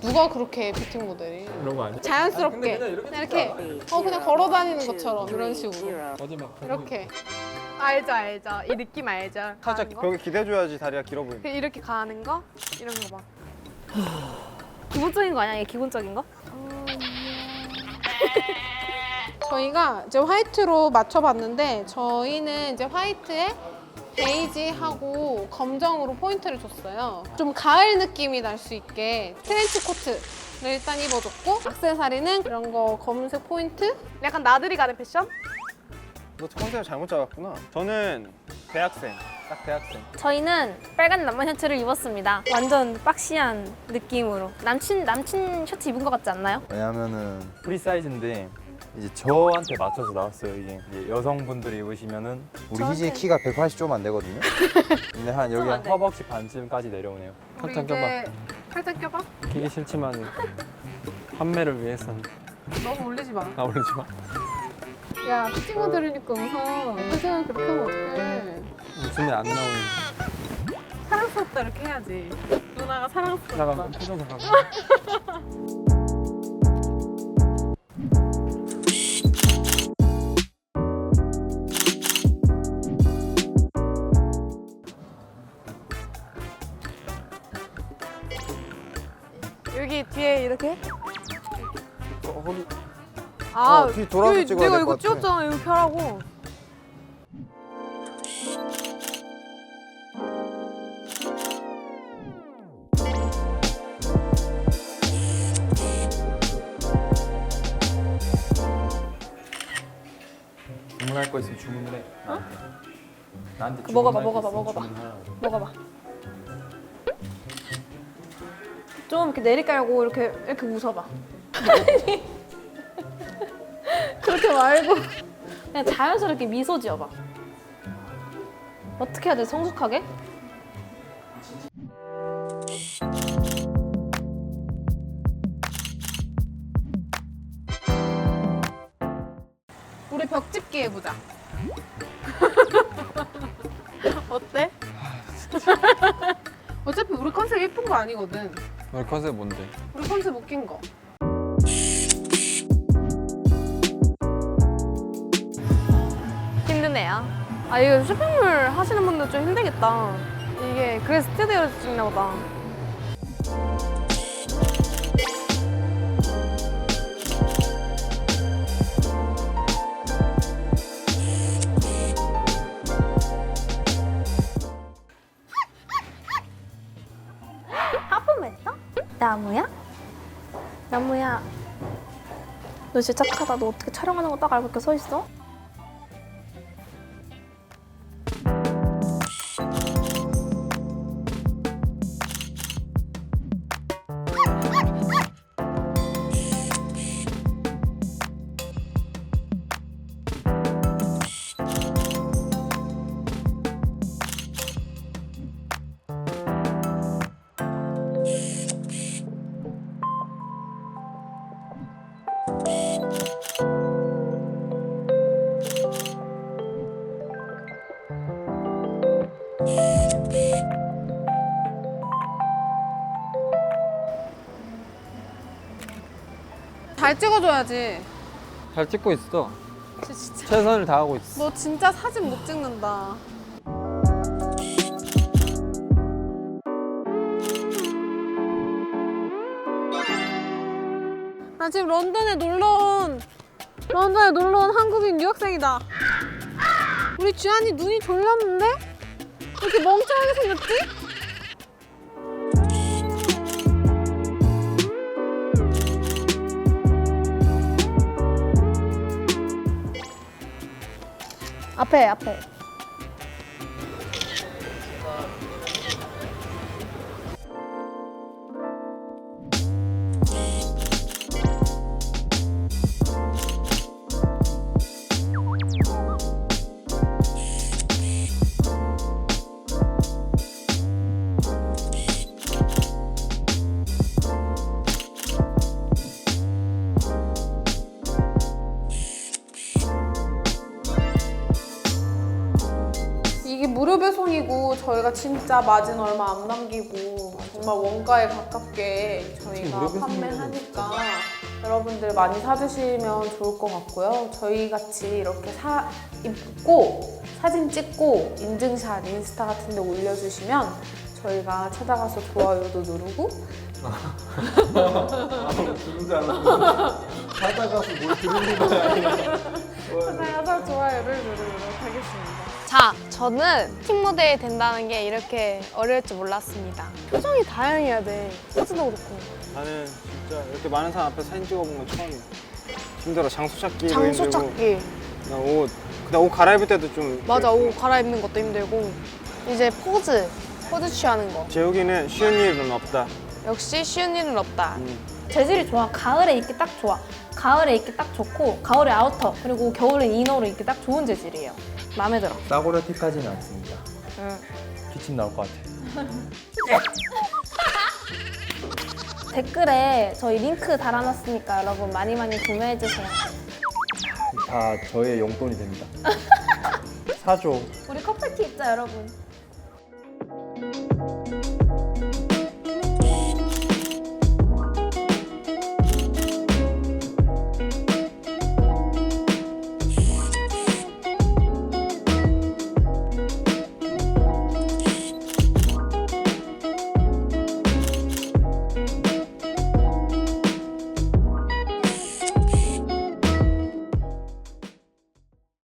누가 그렇게 뷰티 모델이 이런 거 아니야? 자연스럽게 그냥 이렇게 그냥 이렇게 어 그냥 걸어 다니는 것처럼 이런 식으로. 어제 막 이렇게 알죠 알죠 이 느낌 알죠 살짝 가는 거? 벽에 기대줘야지 다리가 길어 보인다. 그 이렇게 가는 거 이런 거봐 기본적인 거 아니야? 이게 기본적인 거? 저희가 이제 화이트로 맞춰봤는데 저희는 이제 화이트에 베이지하고 검정으로 포인트를 줬어요. 좀 가을 느낌이 날 수 있게 트렌치 코트 를 일단 입어줬고 악세사리는 이런 거 검은색 포인트? 약간 나들이 가는 패션? 너 컨셉을 잘못 잡았구나. 저는 대학생. 딱 대학생. 저희는 빨간 남방 셔츠를 입었습니다. 완전 박시한 느낌으로. 남친 남친 셔츠 입은 것 같지 않나요? 왜냐면은 프리 사이즈인데 이제 저한테 맞춰서 나왔어요 이게 이제 여성분들이 입으시면은 우리 희진이 키가 180 좀 안 되거든요. 근데 한 여기 안한 돼. 허벅지 반쯤까지 내려오네요. 우리 팔짱 껴봐. 이제 팔짱 껴봐? 끼기 싫지만 판매를 위해서는 너무 올리지 마. 나 올리지 마. 야, 피팅모 들으니까 웃어. 표정을 그렇게 하면 어떡해. 웃음이 안 나오는. 사랑스럽다 이렇게 해야지. 누나가 사랑스럽다. 잠깐 표정 잠깐. 여 이렇게? 어, 거기 아, 어, 뒤 돌아서 여기 찍어야 내가 될것 이거 같아. 찍었잖아. 이렇게 하라고. 주문할 거 있으면 주문해. 나한테. 나한테 그 먹어봐, 주문할 거 먹어봐, 있으면 먹어봐. 주문하라고. 먹어봐. 좀 이렇게 내리 깔고 이렇게 이렇게 웃어봐. 그렇게 말고 그냥 자연스럽게 미소 지어봐. 어떻게 해야 돼? 성숙하게? 우리 벽집기 해보자. 어때? 어차피 우리 컨셉 예쁜 거 아니거든. 오늘 컨셉 뭔데? 우리 컨셉 웃긴 거. 힘드네요. 아 이거 쇼핑몰 하시는 분들 좀 힘들겠다. 이게 그래서 스튜디오에서 찍나 보다. 나무야? 나무야. 너 진짜 착하다. 너 어떻게 촬영하는 거 딱 알고 이렇게 서 있어? 잘 찍어줘야지. 잘 찍고 있어. 진짜. 최선을 다하고 있어. 너 진짜 사진 못 찍는다. 나 지금 런던에 놀러 온 런던에 놀러 온 한국인 유학생이다. 우리 주한이 눈이 졸렸는데? 왜 이렇게 멍청하게 생겼지? 앞에 앞에. 저희가 진짜 마진 얼마 안 남기고 정말 원가에 가깝게 저희가 판매하니까 여러분들 많이 사주시면 좋을 것 같고요. 저희 같이 이렇게 사 입고 사진 찍고 인증샷 인스타 같은 데 올려주시면 저희가 찾아가서 좋아요도 누르고 찾아가서 자, 저는 팀 모델이 된다는 게 이렇게 어려울 줄 몰랐습니다. 표정이 다양해야 돼. 포즈도 그렇고. 나는 진짜 이렇게 많은 사람 앞에서 사진 찍어본 건 처음이야. 힘들어. 장소 찾기도 장소. 찾기. 그다음 옷. 그다음 옷 갈아입을 때도 좀. 맞아, 옷 갈아입는 것도 힘들고. 이제 포즈. 포즈 취하는 거. 재욱이는 쉬운 일은 없다. 역시 쉬운 일은 없다. 재질이 좋아. 가을에 입기 딱 좋아. 가을에 입기 딱 좋고 가을에 아우터 그리고 겨울에 이너로 입기 딱 좋은 재질이에요. 마음에 들어. 싸구려 티까지는 않습니다. 응. 기침 나올 것 같아. 댓글에 저희 링크 달아놨으니까 여러분 많이 많이 구매해 주세요. 다 저의 용돈이 됩니다. 사줘. 우리 커플티 입자 여러분.